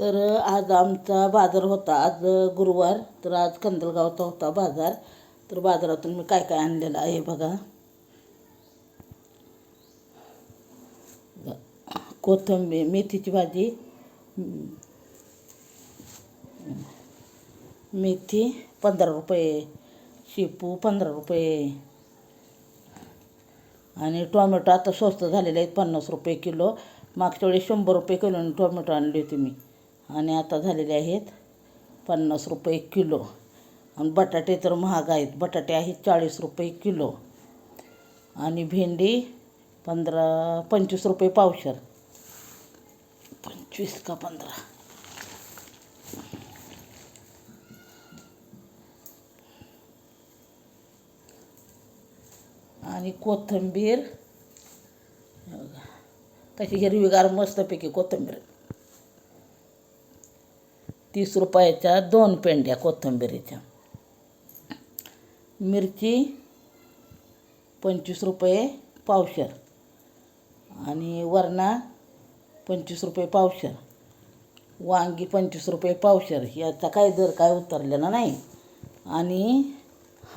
तर आज आमचा बाजार होता आज गुरुवार तर आज कंदलगावचा होता बाजार. तर बाजारातून मी काय काय आणलेलं आहे बघा. कोथिंबीर मेथीची भाजी मेथी पंधरा रुपये शेपू पंधरा रुपये आणि टोमॅटो आता स्वस्त झालेले आहेत पन्नास रुपये किलो. मागच्या वेळी शंभर रुपये किलोने टोमॅटो आणले होते मी. आणि आता झालेले आहेत पन्नास रुपये किलो. आणि बटाटे तर महाग आहेत. बटाटे आहेत चाळीस रुपये किलो. आणि भेंडी पंधरा पंचवीस रुपये पावशर. पंचवीस का पंधरा? आणि कोथिंबीर. तशी हिरवीगार मस्तपैकी कोथिंबीर. तीस रुपयाच्या दोन पेंड्या कोथिंबिरीच्या. मिरची पंचवीस रुपये पावशर आणि वरणा पंचवीस रुपये पावशर. वांगी पंचवीस रुपये पावशर. याचा काय दर काय उतरलेला नाही. आणि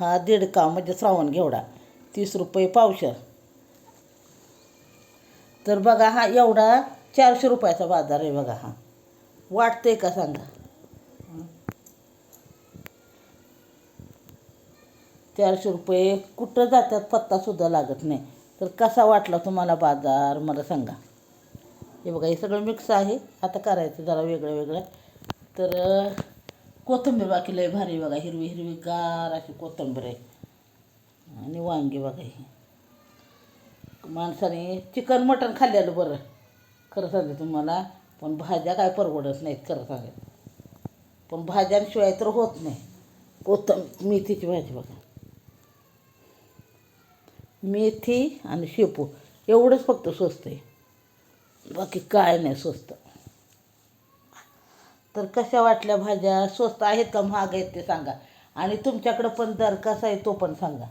हा दीडका म्हणजे श्रावण घेवडा. तीस रुपये पावशर. तर बघा हा एवढा चारशे रुपयाचा बाजार आहे बघा हा. वाटतंय का सांगा? चारशे रुपये कुठं जातात पत्तासुद्धा लागत नाही. तर कसा वाटला तुम्हाला बाजार? मला सांगा. हे बघा हे सगळं मिक्स आहे. आता करायचं जरा वेगळं वेगळं. तर कोथंबीर कोथिंबीर बाकी लय भारी बघा. हिरवी हिरवी गार अशी कोथिंबीर आहे. आणि वांगी बघा ही. माणसाने चिकन मटण खाल्लेलं बरं. खरं सांगते तुम्हाला. पण भाज्या काय परवडत नाहीत खरं सांगायचं पण भाज्यांशिवाय तर होत नाही. कोथंब मेथीची भाजी बघा. मेथी आणि शेपू एवढंच फक्त स्वस्त आहे. बाकी काय नाही स्वस्त. तर कशा वाटल्या भाज्या? स्वस्त आहेत का महाग आहेत ते सांगा. आणि तुमच्याकडं पण दर कसा आहे तो पण सांगा.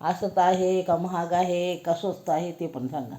असंच आहे का महाग आहे का स्वस्त आहे ते पण सांगा.